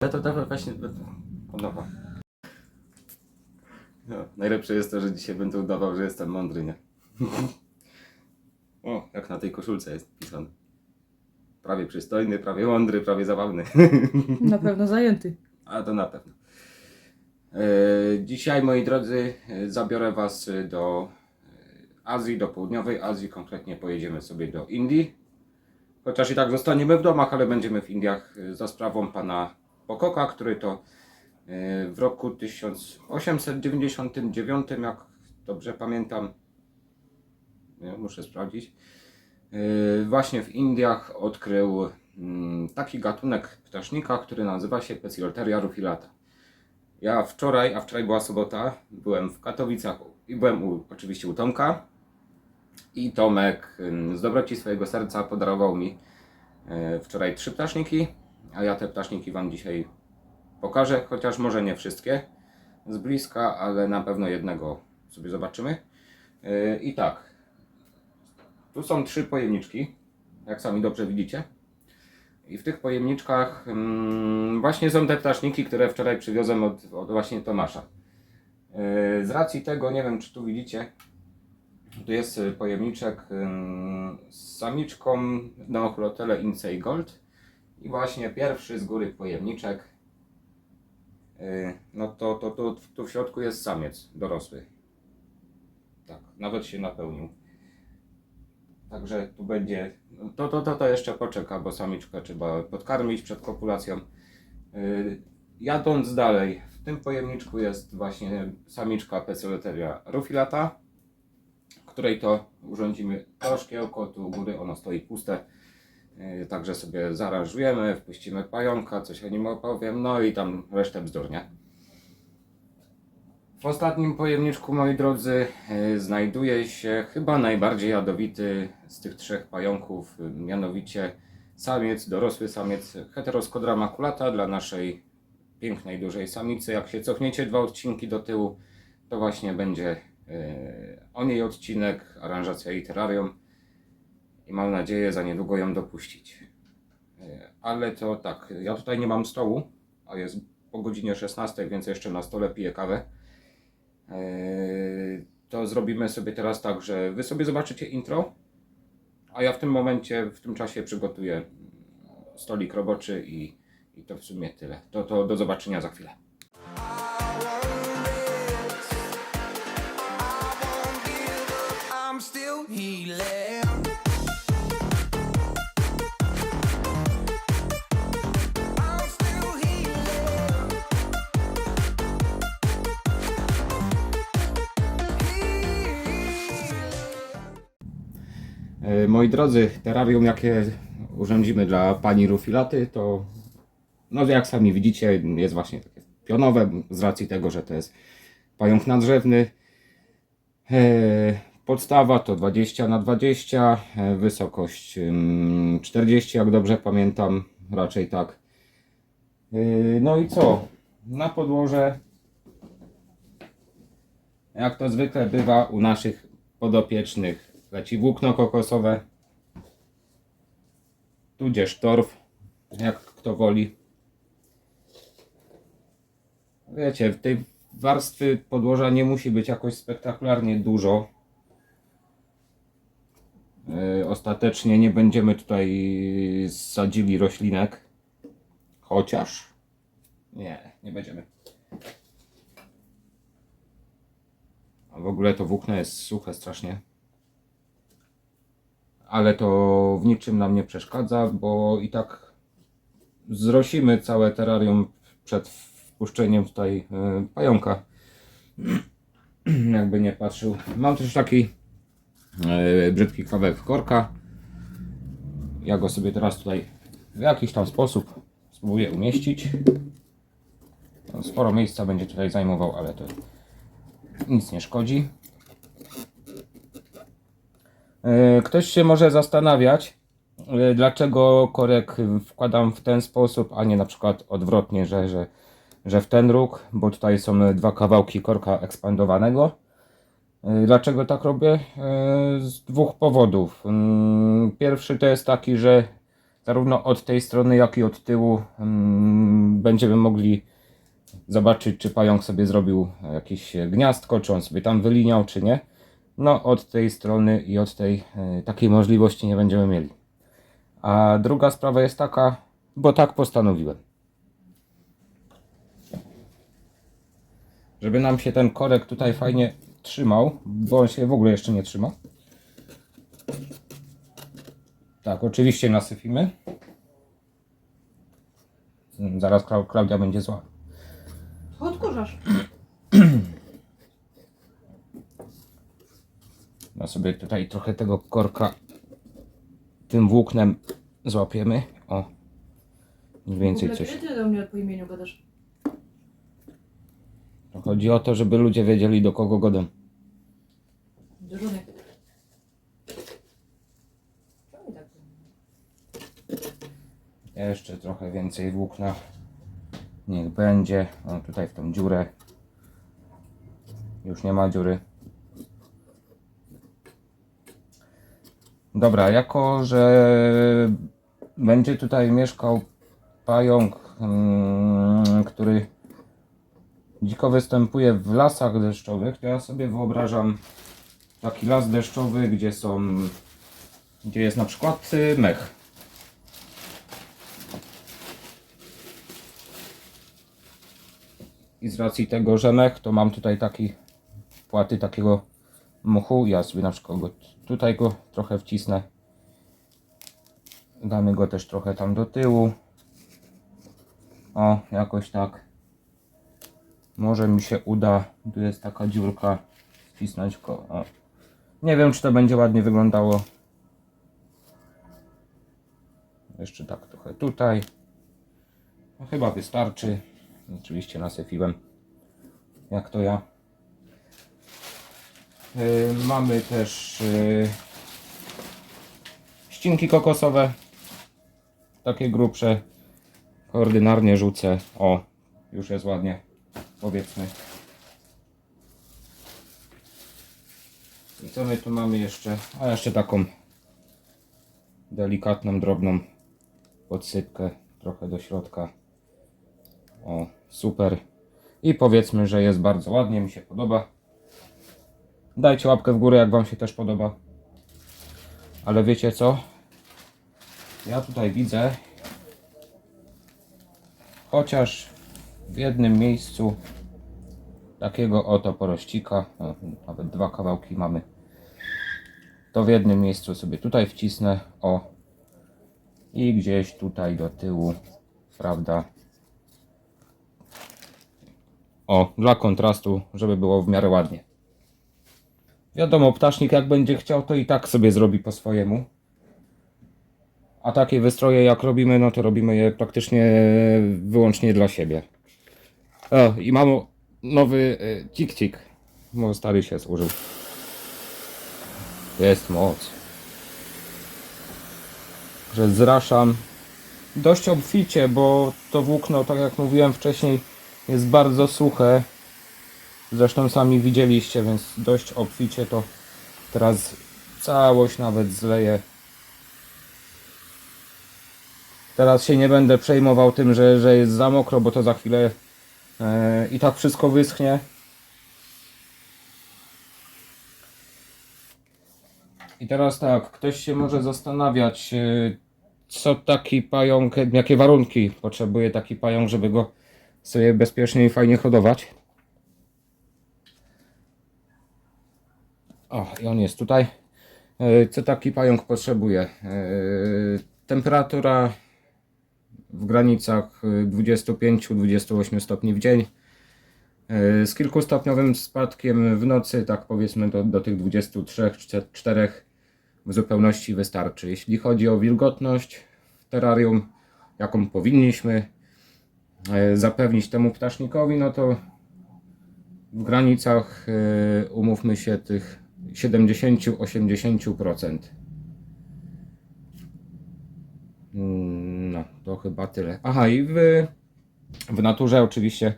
Ale to tak właśnie... Od nowa. No, najlepsze jest to, że dzisiaj będę udawał, że jestem mądry, nie? O, jak na tej koszulce jest pisane. Prawie przystojny, prawie mądry, prawie zabawny. Na pewno zajęty. A to na pewno. E, Dzisiaj, moi drodzy, e, zabiorę Was do e, Azji, do południowej Azji. Konkretnie pojedziemy sobie do Indii. Chociaż i tak zostaniemy w domach, ale będziemy w Indiach e, za sprawą pana Pokoka, który to e, w roku 1899, jak dobrze pamiętam, nie, muszę sprawdzić, e, właśnie w Indiach odkrył mm, taki gatunek ptasznika, który nazywa się Pecilteria rufilata. Ja wczoraj, a wczoraj była sobota, byłem w Katowicach i byłem u, oczywiście u Tomka. I Tomek ym, z dobroci swojego serca podarował mi e, wczoraj trzy ptaszniki, a ja te ptaszniki Wam dzisiaj pokażę, chociaż może nie wszystkie z bliska, ale na pewno jednego sobie zobaczymy. E, I tak, tu są trzy pojemniczki, jak sami dobrze widzicie. I w tych pojemniczkach mm, właśnie są te ptaszniki, które wczoraj przywiozłem od, od właśnie Tomasza. Yy, z racji tego, nie wiem czy tu widzicie, tu jest pojemniczek ym, z samiczką Neochlotele Incei Gold. I właśnie pierwszy z góry pojemniczek. Yy, no to, to, to tu w środku jest samiec dorosły. Tak, nawet się napełnił. Także tu będzie. To, to, to, to jeszcze poczeka, bo samiczkę trzeba podkarmić przed kopulacją. Yy, jadąc dalej, w tym pojemniczku jest właśnie samiczka Pecioleteria rufilata, której to urządzimy to szkiełko, tu u góry ono stoi puste. Yy, także sobie zaaranżujemy, wpuścimy pająka, coś o nim opowiem, no i tam resztę bzdur, nie? W ostatnim pojemniczku, moi drodzy, y, znajduje się chyba najbardziej jadowity z tych trzech pająków, y, mianowicie samiec, dorosły samiec Heteroskodra maculata dla naszej pięknej, dużej samicy. Jak się cofniecie dwa odcinki do tyłu, to właśnie będzie y, o niej odcinek, aranżacja i terrarium i mam nadzieję za niedługo ją dopuścić. Y, Ale to tak, ja tutaj nie mam stołu, a jest po godzinie 16, więc jeszcze na stole piję kawę. Eee, to zrobimy sobie teraz tak, że wy sobie zobaczycie intro, a ja w tym momencie, w tym czasie przygotuję stolik roboczy i, i to w sumie tyle. To, to do zobaczenia za chwilę. Moi drodzy, terrarium jakie urządzimy dla pani Rufilaty, to no jak sami widzicie, jest właśnie takie pionowe z racji tego, że to jest pająk nadrzewny. E, Podstawa to 20 na 20, e, wysokość ym, 40, jak dobrze pamiętam, raczej tak. E, No i co? Na podłoże, jak to zwykle bywa u naszych podopiecznych, leci włókno kokosowe, tudzież torf, jak kto woli. Wiecie, tej warstwy podłoża nie musi być jakoś spektakularnie dużo. Yy, Ostatecznie nie będziemy tutaj sadzili roślinek. Chociaż. Nie, nie będziemy. A w ogóle to włókno jest suche strasznie. Ale to w niczym nam nie przeszkadza, bo i tak zrosimy całe terrarium przed wpuszczeniem tutaj yy, pająka. Jakby nie patrzył. Mam też taki yy, brzydki kawałek korka. Ja go sobie teraz tutaj w jakiś tam sposób spróbuję umieścić. No, Sporo miejsca będzie tutaj zajmował, ale to nic nie szkodzi. E, Ktoś się może zastanawiać, e, dlaczego korek wkładam w ten sposób, a nie na przykład odwrotnie, że, że, że w ten róg, bo tutaj są dwa kawałki korka ekspandowanego. E, Dlaczego tak robię? Z dwóch powodów. Mm, Pierwszy to jest taki, że zarówno od tej strony, jak i od tyłu mm, będziemy mogli zobaczyć, czy pająk sobie zrobił jakieś gniazdko, czy on sobie tam wyliniał, czy nie. No, od tej strony i od tej e, takiej możliwości nie będziemy mieli. A druga sprawa jest taka, bo tak postanowiłem. Żeby nam się ten korek tutaj fajnie trzymał, bo on się w ogóle jeszcze nie trzyma. Tak, oczywiście nasypimy. Zaraz Klau- Klaudia będzie zła. Odkurzasz. No sobie tutaj trochę tego korka tym włóknem złapiemy. O. Mniej więcej coś. Ty do mnie po imieniu gadasz? To chodzi o to, żeby ludzie wiedzieli do kogo godą. Do żony. Czemu tak? Jeszcze trochę więcej włókna. Niech będzie. O, tutaj w tą dziurę. Już nie ma dziury. Dobra, jako że będzie tutaj mieszkał pająk, mm, który dziko występuje w lasach deszczowych, to ja sobie wyobrażam taki las deszczowy, gdzie są, gdzie jest na przykład y, mech. I z racji tego, że mech, to mam tutaj taki płaty takiego muchu. Ja sobie na przykład tutaj go trochę wcisnę. Damy go też trochę tam do tyłu. O, jakoś tak. Może mi się uda. Tu jest taka dziurka. Wcisnąć go. O. Nie wiem, czy to będzie ładnie wyglądało. Jeszcze tak trochę tutaj. No, chyba wystarczy. Oczywiście nasypiłem. Jak to ja. Yy, mamy też yy, ścinki kokosowe. Takie grubsze. Ordynarnie rzucę. O, już jest ładnie. Powiedzmy. I co my tu mamy jeszcze? A jeszcze taką delikatną, drobną podsypkę trochę do środka. O, super. I powiedzmy, że jest bardzo ładnie, mi się podoba. Dajcie łapkę w górę, jak Wam się też podoba. Ale wiecie co? Ja tutaj widzę, chociaż w jednym miejscu takiego oto porościka, o, nawet dwa kawałki mamy, to w jednym miejscu sobie tutaj wcisnę, o, i gdzieś tutaj do tyłu, prawda, o, dla kontrastu, żeby było w miarę ładnie. Wiadomo, ptasznik jak będzie chciał, to i tak sobie zrobi po swojemu. A takie wystroje jak robimy, no to robimy je praktycznie wyłącznie dla siebie. O, i mam nowy e, cik-cik, bo stary się służył. Jest moc. Że zraszam dość obficie, bo to włókno, tak jak mówiłem wcześniej, jest bardzo suche. Zresztą sami widzieliście, więc dość obficie to teraz całość nawet zleję. Teraz się nie będę przejmował tym, że, że jest za mokro, bo to za chwilę e, i tak wszystko wyschnie. I teraz tak, ktoś się może zastanawiać, e, co taki pająk, jakie warunki potrzebuje taki pająk, żeby go sobie bezpiecznie i fajnie hodować. O, i on jest tutaj. E, Co taki pająk potrzebuje? E, Temperatura w granicach e, 25-28 stopni w dzień. E, Z kilkustopniowym spadkiem w nocy, tak powiedzmy do, do tych 23-4 w zupełności wystarczy. Jeśli chodzi o wilgotność w terrarium, jaką powinniśmy e, zapewnić temu ptasznikowi, no to w granicach, e, umówmy się, tych 70-80%. Mm, No, to chyba tyle. Aha, i w, w naturze oczywiście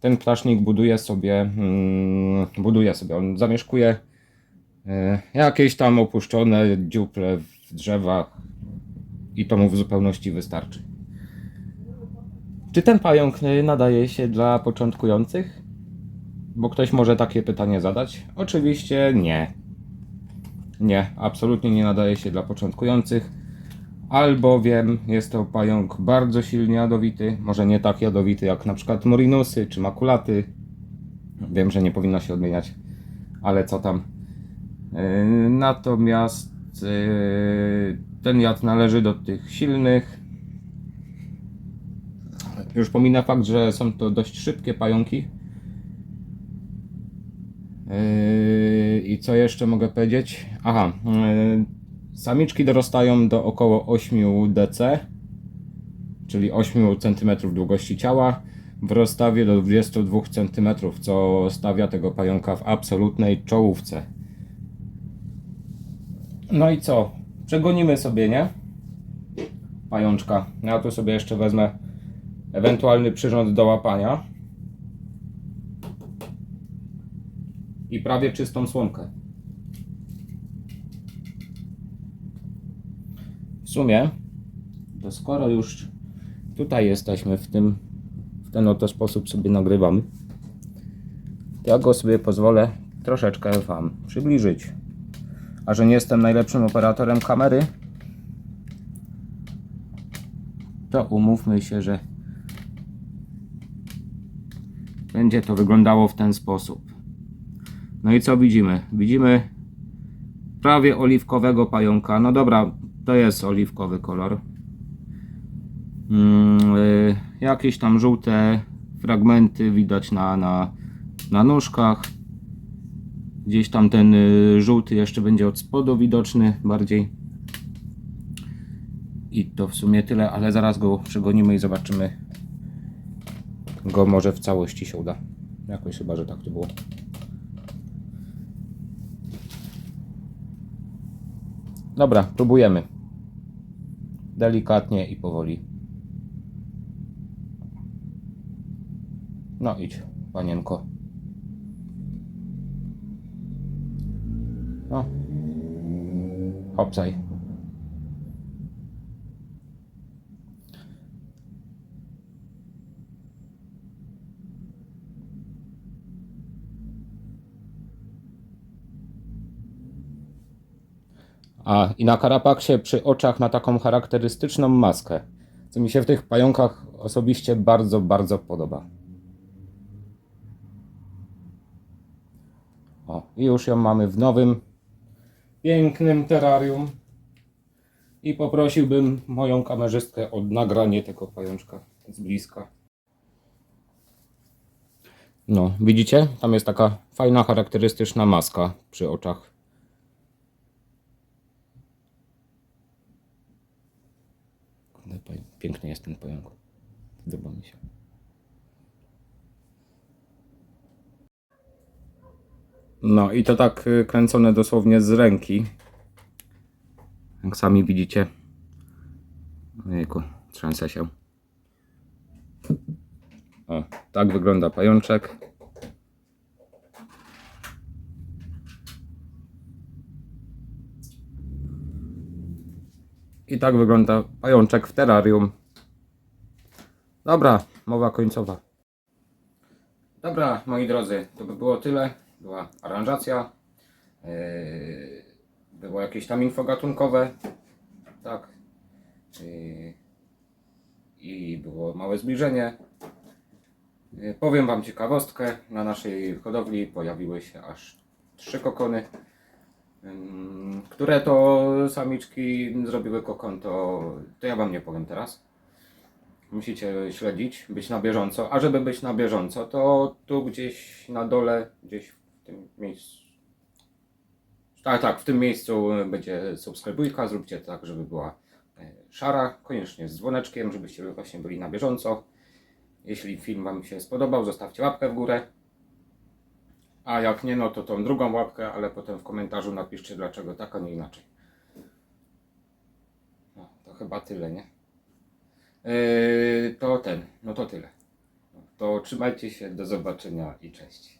ten ptasznik buduje sobie, mm, buduje sobie, on zamieszkuje e, jakieś tam opuszczone dziuple w drzewach, i to mu w zupełności wystarczy. Czy ten pająk nadaje się dla początkujących? Bo ktoś może takie pytanie zadać. Oczywiście nie. Nie, absolutnie nie nadaje się dla początkujących, albowiem jest to pająk bardzo silnie jadowity, może nie tak jadowity jak na przykład morinusy czy makulaty. Wiem, że nie powinno się odmieniać, ale co tam. Yy, Natomiast yy, ten jad należy do tych silnych. Już pomina fakt, że są to dość szybkie pająki. Yy, I co jeszcze mogę powiedzieć? Aha, yy, samiczki dorastają do około 8 dc, czyli 8 cm długości ciała, w rozstawie do 22 cm, co stawia tego pająka w absolutnej czołówce. No i co? Przegonimy sobie, nie? Pajączka. Ja tu sobie jeszcze wezmę ewentualny przyrząd do łapania. I prawie czystą słomkę. W sumie, to skoro już tutaj jesteśmy w tym, w ten oto sposób sobie nagrywamy, to ja go sobie pozwolę troszeczkę Wam przybliżyć. A że nie jestem najlepszym operatorem kamery, to umówmy się, że będzie to wyglądało w ten sposób. No i co widzimy? Widzimy prawie oliwkowego pająka. No dobra, to jest oliwkowy kolor. Mm, y, jakieś tam żółte fragmenty widać na, na, na nóżkach. Gdzieś tam ten y, żółty jeszcze będzie od spodu widoczny bardziej. I to w sumie tyle, ale zaraz go przegonimy i zobaczymy go może w całości się uda. Jakoś chyba, że tak to było. Dobra, próbujemy. Delikatnie i powoli. No idź, panienko. No. Hopsaj. A i na karapaksie przy oczach ma taką charakterystyczną maskę, co mi się w tych pająkach osobiście bardzo, bardzo podoba. O, i już ją mamy w nowym, pięknym terrarium. I poprosiłbym moją kamerzystkę o nagranie tego pajączka z bliska. No, widzicie? Tam jest taka fajna, charakterystyczna maska przy oczach. Piękny jest ten pająk. Podoba mi się. No i to tak y, kręcone dosłownie z ręki. Jak sami widzicie. Ojejku, trzęsę się. O, tak wygląda pajączek. I tak wygląda pajączek w terrarium. Dobra, mowa końcowa. Dobra, moi drodzy, to by było tyle. Była aranżacja. Yy, było jakieś tam info gatunkowe. Tak. Yy, I było małe zbliżenie. Yy, powiem Wam ciekawostkę. Na naszej hodowli pojawiły się aż trzy kokony. Ym, Które to samiczki zrobiły kokon, to, to ja wam nie powiem teraz. Musicie śledzić, być na bieżąco. A żeby być na bieżąco, to tu gdzieś na dole, gdzieś w tym miejscu. Tak, tak, w tym miejscu będzie subskrybujka. Zróbcie tak, żeby była e, szara, koniecznie z dzwoneczkiem, żebyście właśnie byli na bieżąco. Jeśli film Wam się spodobał, zostawcie łapkę w górę. A jak nie, no to tą drugą łapkę, ale potem w komentarzu napiszcie dlaczego tak, a nie inaczej. No, to chyba tyle, nie? Yy, to ten, no to tyle. To trzymajcie się, do zobaczenia i cześć.